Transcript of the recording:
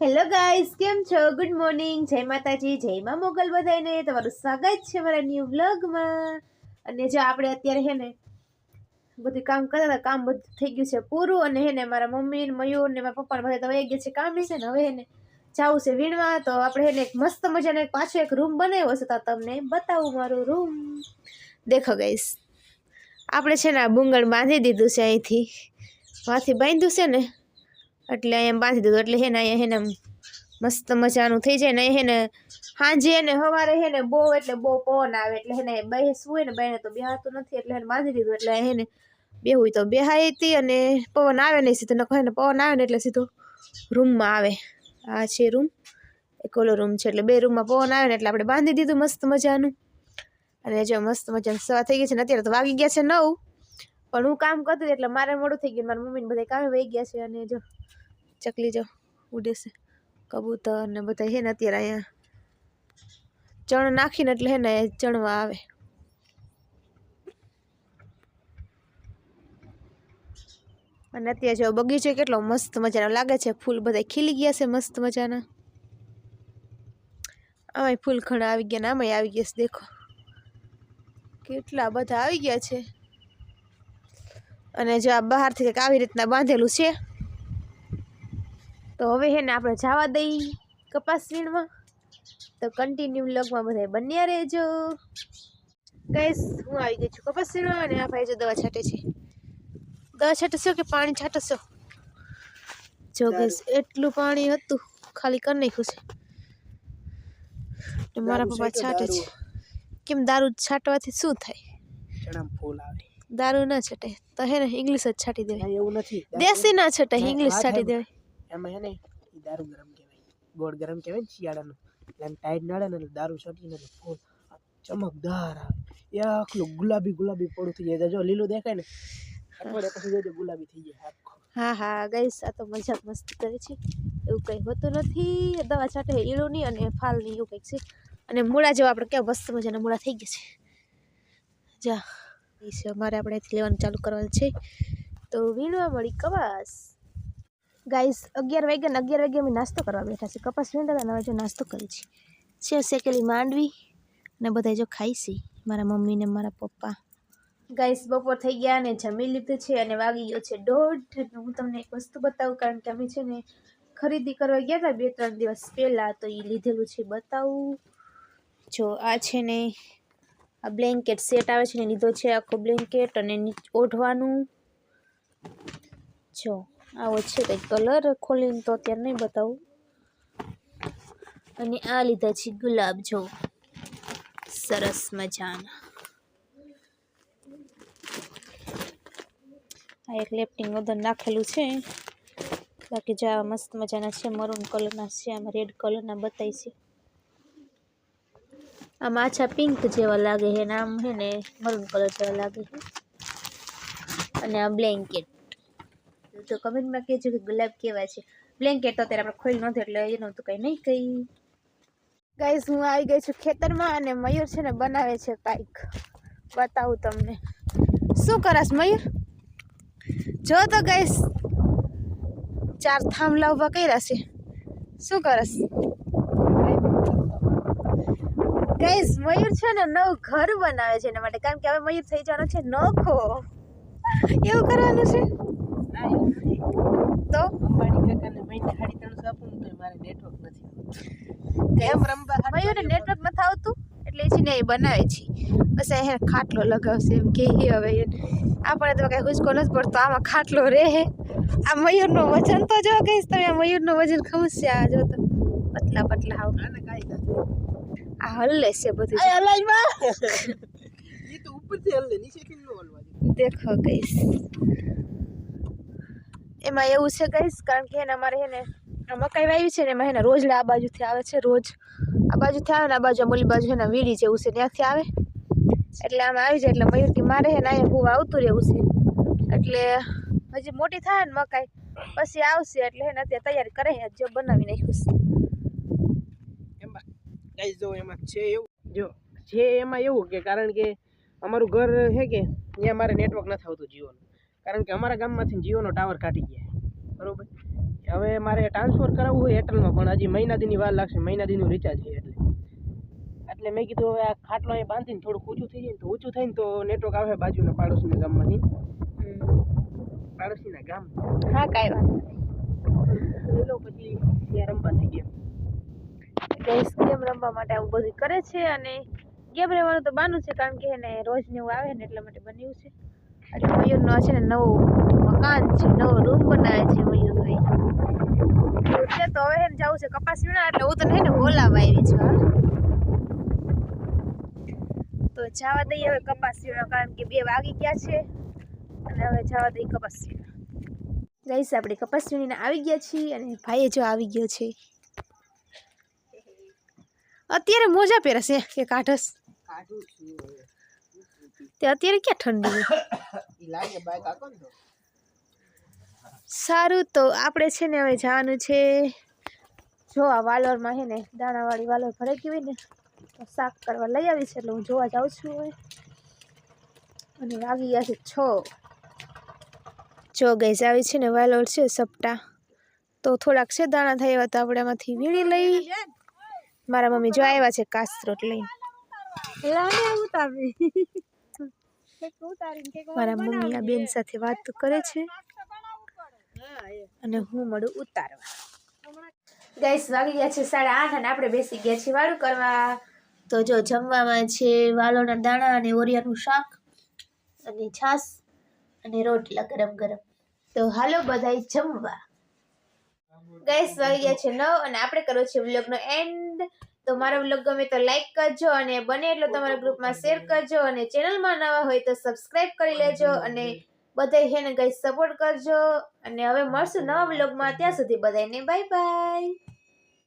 Hello guys કેમ છો? Good morning જય માતાજી, જય માં મોગલ બધાને તમારું સ્વાગત છે મારા ન્યૂ વ્લોગમાં અને જો આપણે અત્યારે હે ને બધું કામ કરતા હતા, કામ બધું થઈ ગયું છે પૂરું. અને હે ને મારા મમ્મી ને મયુર ને મારા પપ્પા બધા વહી ગયા છે કામ છે ને. હવે હે ને જવું છે વીણવા. તો આપણે હે ને એક મસ્ત મજાનો એક પાછો એક રૂમ બનાવ્યો છે તો તમને બતાવું મારું રૂમ દેખો ગાઈસ આપણે છે ને આ બુંગળ બાંધી દીધું છે અહીંથી. માથી બાંધ્યું છે ને એટલે અહીંયા બાંધી દીધું. એટલે હે ને અહીંયા હે મસ્ત મજાનું થઈ જાય ને હે ને સાંજે ને સવારે હે ને બહુ એટલે બહુ પવન આવે. એટલે હે ને બેસવું હોય ને બેને તો બેહાતું નથી. એટલે એને બાંધી દીધું. એટલે હે ને બેહું તો બેહાઈ હતી અને પવન આવે નહીં સીધું. નખો ને પવન આવે ને એટલે સીધો રૂમમાં આવે. આ છે રૂમ. એક ઓલો રૂમ છે. એટલે બે રૂમમાં પવન આવે ને એટલે આપણે બાંધી દીધું મસ્ત મજાનું. અને જો મસ્ત મજાનું સવા થઈ ગઈ છે ને અત્યારે તો વાગી ગયા છે નવ. પણ હું કામ કરતી એટલે મારે મોડું થઈ ગયું મારા મમ્મીને બધા કામે વહી ગયા છે અને જો ચકલી જો ઉડે છે. કબૂતર ને બધા હે ને અત્યારે અહીંયા ચણ નાખીને એટલે હે ને ચણવા આવે. અને અત્યારે જો બગીચો કેટલો મસ્ત મજાનો લાગે છે. ફૂલ બધા ખીલી ગયા છે મસ્ત મજાના. આમાંય ફૂલ ઘણા આવી ગયા ને આમાંય આવી ગયા છે, દેખો. કેટલા બધા આવી ગયા છે. અને જો આ બહારથી કંઈક આવી રીતના બાંધેલું છે. તો હવે હે ને આપણે જવા દઈ કપાસ વીણમાં તો કન્ટિન્યુ લગમાં બધા બન્યા રહેજો. ગઈસ હું આવી ગઈ છું કપાસ વીણવા અને આ ભાઈ જો દવા છાંટે છે. દવા છાંટશો કે પાણી છાંટશો? જો ગઈસ એટલું પાણી હતું ખાલી કરી નાખ્યું છે. ને મારા પપ્પા છાંટે છે. કેમ દારૂ છાંટવાથી શું થાય? ફૂલ આવે. દારૂ ના છટે. તો હે ને ઇંગ્લિશ જ છાંટી દેવાય. એવું નથી. દેશી ના છટે ઇંગ્લિશ છાંટી દેવાય. એમાં હે ને એ દારૂ ગરમ કહેવાય. ગોળ ગરમ કહેવાય ને શિયાળાનું. એટલે આમ ટાઈટ નડે ને દારૂ છટીને ફૂલ ચમકદાર આવે. એ આખલું ગુલાબી ગુલાબી પડું થઈ જાય. જો લીલું દેખાય ને, અઠવાડિયા પછી જોજો ગુલાબી થઈ જાય આખું. હા હા, ગઈસ, આ તો મજાક મસ્તી કરે છે. એવું કંઈ હોતું નથી. દવા છાંટે ઈળું નહીં અને ફાલ નહીં એવું કંઈક છે. અને મૂળા જેવા આપણે કેવા મસ્ત મજાના મૂળા થઈ ગયા છે. જા એ છે અમારે આપણે લેવાનું ચાલુ કરવાનું છે. તો વીણવા મળી કપાસ ગાઈસ, અગિયાર વાગ્યા ને અગિયાર વાગે અમે નાસ્તો કરવા બેઠા છે કપાસ વીણતા હતા જો નાસ્તો કરી છે. શેકેલી માંડવી ને બધા જો ખાઈ છે. મારા મમ્મી ને મારા પપ્પા. ગાઈસ, બપોર થઈ ગયા અને જમી લીધું છે અને વાગી ગયો છે દોઢ. હું તમને એક વસ્તુ બતાવું, કારણ કે અમે છે ને ખરીદી કરવા ગયા હતા બે ત્રણ દિવસ પહેલાં, તો એ લીધેલું છે બતાવું. જો આ છે ને આ બ્લેન્કેટ સેટ આવે છે ને, લીધો છે આખો બ્લેન્કેટ અને ઓઢવાનું. જો આવો છે કંઈક કલર ખોલીને તો અત્યારે નહીં બતાવું. અને આ લીધા છે ગુલાબ જો. સરસ મજાના. આ એક લેફ્ટિંગ અંદર નાખેલું છે. બાકી જો મસ્ત મજાના છે મરૂન કલરના છે, આમાં રેડ કલરના બતાવી છે. આમાં આછા પિંક જેવા લાગે છે અને આમ છે ને મરૂન કલર જેવા લાગે છે. અને આ બ્લેન્કેટ તો કમેન્ટમાં કહેજો કે ગુલાબ કેવા છે. બ્લેન્કેટ તો અત્યારે આપણે ખોલી નહોતું એટલે એનું તો કંઈ નહીં કહી. ગાઈસ હું આવી ગઈ છું ખેતરમાં અને મયુર છે ને બનાવે છે કાંઈક. બતાવું તમને. શું કરસ મયુર? જો તો ગાઈસ ચાર થાંભલા ઊભા કર્યા છે. શું કરસ ગાઈસ મયુર છે ને નવું ઘર બનાવે છે એના માટે. કારણ કે હવે મયુર થઈ જવાનો છે નખો. એવું કરવાનું છે? તો અંબાણી કાકાને મહિને સાડી ત્રણસો આપું તો મારે નેટવર્ક નથી એમ રમવા મયુરને નેટવર્ક નથી આવતું? એટલે એ છે ને એ બનાવે છે. બસ અહીંયા ખાટલો લગાવશે એમ કે હવે આપણે તો કાંઈ હુસકો નથી પડતો આમાં ખાટલો રહે. આ મયુરનું વજન તો જો કહીશ તમે આ મયુરનું વજન ખમશે આ જો તો. પતલા પતલા નથી આ હલ્લે છે બધું. આ હલાઈમાં? એ તો ઉપરથી હલે નીચેથી ન હલવા દેખો કહીશ. એમાં એવું છે કહીશ કારણ કે એને અમારે એને મકાઈ વાવી છે ને એમાં એને રોજ આ બાજુથી આવે છે, રોજ આ બાજુથી આવે ને આ બાજુ ઓલી બાજુ છે ને વીડી જેવું છે, ત્યાંથી આવે. એટલે આમાં આવી જાય, એટલે મયુરથી મારે છે ને અહીંયા ભૂવા આવતું રહેવું છે. એટલે હજી મોટી થાય ને મકાઈ, પછી આવશે એટલે એને અત્યારે તૈયારી કરે છે જો બનાવી નાખ્યું છે. જો એમાં છે એવું, જો, છે એમાં એવું કે કારણ કે અમારું ઘર છે કે, ત્યાં મારે નેટવર્ક નથી આવતું જીઓનું કારણ કે અમારા ગામમાંથી જીઓનો ટાવર કાઢી ગયા. બરાબર? હવે મારે ટ્રાન્સફર કરાવવું હોય એરટેલમાં પણ હજી મહિના દીની વાર લાગશે મહિના દીનું રિચાર્જ છે એટલે. એટલે મેં કીધું હવે આ ખાટલો અહીં બાંધીને થોડુંક ઊંચું થઈ જાય ને તો ઊંચું થઈને તો નેટવર્ક આવે બાજુના પાડોશીના ગામમાંથી. પાડોશીના ગામ. હા કાંઈ વાત લઈ લો પછી ત્યાં રમવા થઈ ગયા. ગેસ ગેમ રમવા માટે આવું બધું કરે છે અને ગેમ રમવાનું તો બાનું છે કારણ કે એને રોજ ને એવું આવે ને એટલા માટે બન્યું છે. એટલે મયુરનો છે ને નવું મકાન છે, નવો રૂમ બનાવે છે મયુરભાઈ છે તો હવે એને જવું છે કપાસ વીણા એટલે હું તો નહીં ને બોલાવા આવી છું, હા. તો જવા દઈએ હવે કપાસ વીણા કારણ કે બે વાગી ગયા છે. અને હવે જવા દઈએ કપાસ વીણા ગઈશ આપણે કપાસ વીણીને આવી ગયા છીએ અને ભાઈએ જો આવી ગયો છે. અત્યારે મોજા પહેરશે કે કાઢસ? કાઢું છું. તે અત્યારે ક્યાં ઠંડી છે? ઈ લાગે બાઈક આકો ને તો. સારું તો આપણે છે ને હવે જવાનું છે. જો આ વાલોરમાં છે ને દાણાવાળી વાલોર ભરે કેવી હોય ને તો શાક કરવા લઈ આવી છે એટલે હું જોવા જાઉં છું હવે. અને વાગી ગયા છે છ. જો ગઈ આવી છે ને વાલોર છે સપટા. તો થોડાક છે દાણા થાય એવા તો આપણે આમાંથી વીણી લઈ. મારા મમ્મી જો આવ્યા છે કાસ્ત્રોટ લઈને. મારા મમ્મી આ બેન સાથે વાત કરે છે. અને હું મળું ઉતારવા. ગેસ વાગી ગયા છે સાડા આઠ અને આપણે બેસી ગયા છીએ વાળું કરવા. તો જો જમવામાં છે વાલોના દાણા અને ઓરિયાનું શાક અને છાશ અને રોટલા ગરમ ગરમ. તો હાલો બધાય જમવા. ગેસ વાગી ગયા છે નવ અને આપણે કરવો છે વ્લોગનો એન્ડ તો મારો બ્લોગ ગમે તો લાઈક કરજો અને બને એટલો તમારા ગ્રુપમાં શેર કરજો અને ચેનલમાં નવા હોય તો સબસ્ક્રાઈબ કરી લેજો અને બધાય છે ને ગઈ સપોર્ટ કરજો. અને હવે મળશું નવા વ્લોગમાં ત્યાં સુધી બધાને બાય બાય